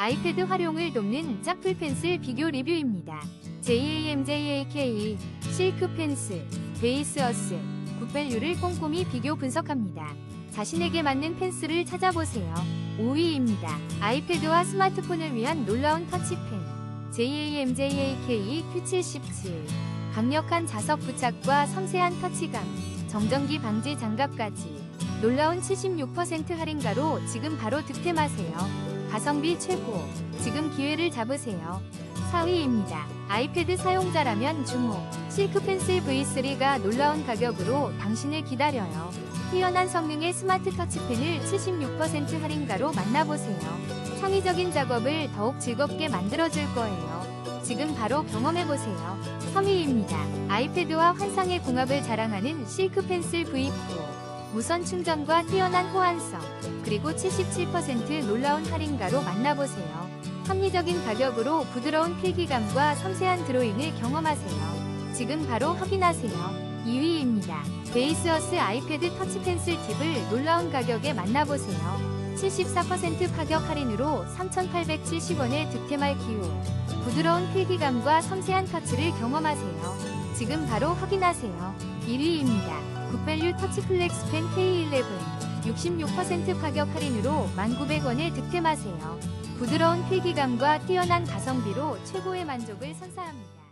아이패드 활용을 돕는 짝풀 펜슬 비교 리뷰입니다. JAMJAK 실크 펜슬 베이스어스 굿밸류를 꼼꼼히 비교 분석합니다. 자신에게 맞는 펜슬을 찾아보세요. 5위입니다. 아이패드와 스마트폰을 위한 놀라운 터치펜 JAMJAK Q77 강력한 자석 부착과 섬세한 터치감 정전기 방지 장갑까지 놀라운 76% 할인가로 지금 바로 득템하세요. 가성비 최고. 지금 기회를 잡으세요. 4위입니다. 아이패드 사용자라면 주목. 실크 펜슬 V3가 놀라운 가격으로 당신을 기다려요. 뛰어난 성능의 스마트 터치펜을 76% 할인가로 만나보세요. 창의적인 작업을 더욱 즐겁게 만들어줄 거예요. 지금 바로 경험해보세요. 3위입니다. 아이패드와 환상의 궁합을 자랑하는 실크 펜슬 V4. 무선 충전과 뛰어난 호환성, 그리고 77% 놀라운 할인가로 만나보세요. 합리적인 가격으로 부드러운 필기감과 섬세한 드로잉을 경험하세요. 지금 바로 확인하세요. 2위입니다. 베이스어스 아이패드 터치 펜슬 팁을 놀라운 가격에 만나보세요. 74% 가격 할인으로 3,870원에 득템할 기호. 부드러운 필기감과 섬세한 터치를 경험하세요. 지금 바로 확인하세요. 1위입니다. 굿밸류 터치 플렉스 펜 K11 66% 가격 할인으로 1,900원에 득템하세요. 부드러운 필기감과 뛰어난 가성비로 최고의 만족을 선사합니다.